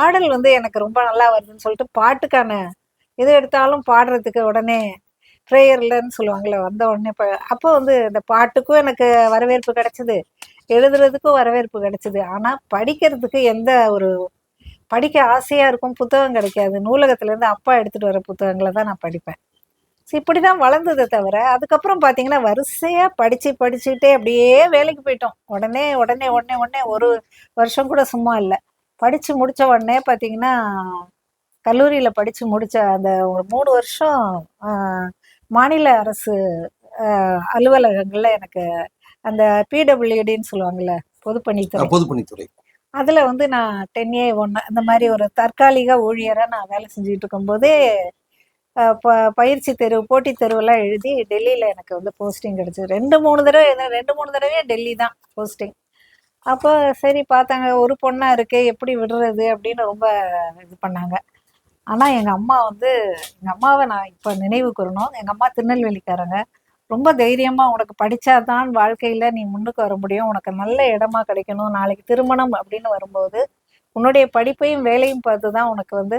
பாடல் வந்து எனக்கு ரொம்ப நல்லா வருதுன்னு சொல்லிட்டு பாட்டுக்கான எது எடுத்தாலும் பாடுறதுக்கு உடனே ப்ரேயர்லன்னு சொல்லுவாங்கள்ல வந்த உடனே இப்போ அப்போ வந்து இந்த பாட்டுக்கும் எனக்கு வரவேற்பு கிடச்சிது எழுதுறதுக்கும் வரவேற்பு கிடச்சிது. ஆனால் படிக்கிறதுக்கு எந்த ஒரு படிக்க ஆசையாக இருக்கும் புத்தகம் கிடைக்காது. நூலகத்துலேருந்து அப்பா எடுத்துகிட்டு வர புத்தகங்களை தான் நான் படிப்பேன். ஸோ இப்படி தான் வளர்ந்ததை தவிர அதுக்கப்புறம் பார்த்தீங்கன்னா வரிசையாக படித்து படிச்சுக்கிட்டே அப்படியே வேலைக்கு போயிட்டோம். உடனே உடனே உடனே உடனே ஒரு வருஷம் கூட சும்மா இல்லை. படித்து முடித்த உடனே பார்த்தீங்கன்னா கல்லூரியில் படித்து முடித்த அந்த ஒரு மூணு வருஷம் மாநில அரசு அலுவலகங்களில் எனக்கு அந்த பிடபிள்யூடின்னு சொல்லுவாங்கள்ல பொதுப்பணித்துறை. பொதுப்பணித்துறை. அதில் வந்து நான் டென் ஏ ஒன்று அந்த மாதிரி ஒரு தற்காலிக ஊழியராக நான் வேலை செஞ்சுட்டு இருக்கும்போதே ப பயிற்சி தேர்வு போட்டித் தேர்வெல்லாம் எழுதி டெல்லியில் எனக்கு வந்து போஸ்டிங் கிடச்சிது. ரெண்டு மூணு தடவை எழுதினேன். ரெண்டு மூணு தடவையே டெல்லி தான் போஸ்டிங் அப்போ சரி பார்த்தாங்க ஒரு பொண்ணாக இருக்கே எப்படி விடுறது அப்படின்னு ரொம்ப இது பண்ணாங்க. ஆனால் எங்கள் அம்மா வந்து எங்கள் அம்மாவை நான் இப்போ நினைவு கூறணும். எங்கள் அம்மா திருநெல்வேலிக்காரங்க. ரொம்ப தைரியமாக உனக்கு படித்தாதான் வாழ்க்கையில் நீ முன்னுக்கு வர முடியும். உனக்கு நல்ல இடமா கிடைக்கணும். நாளைக்கு திருமணம் அப்படின்னு வரும்போது உன்னுடைய படிப்பையும் வேலையும் பார்த்து தான் உனக்கு வந்து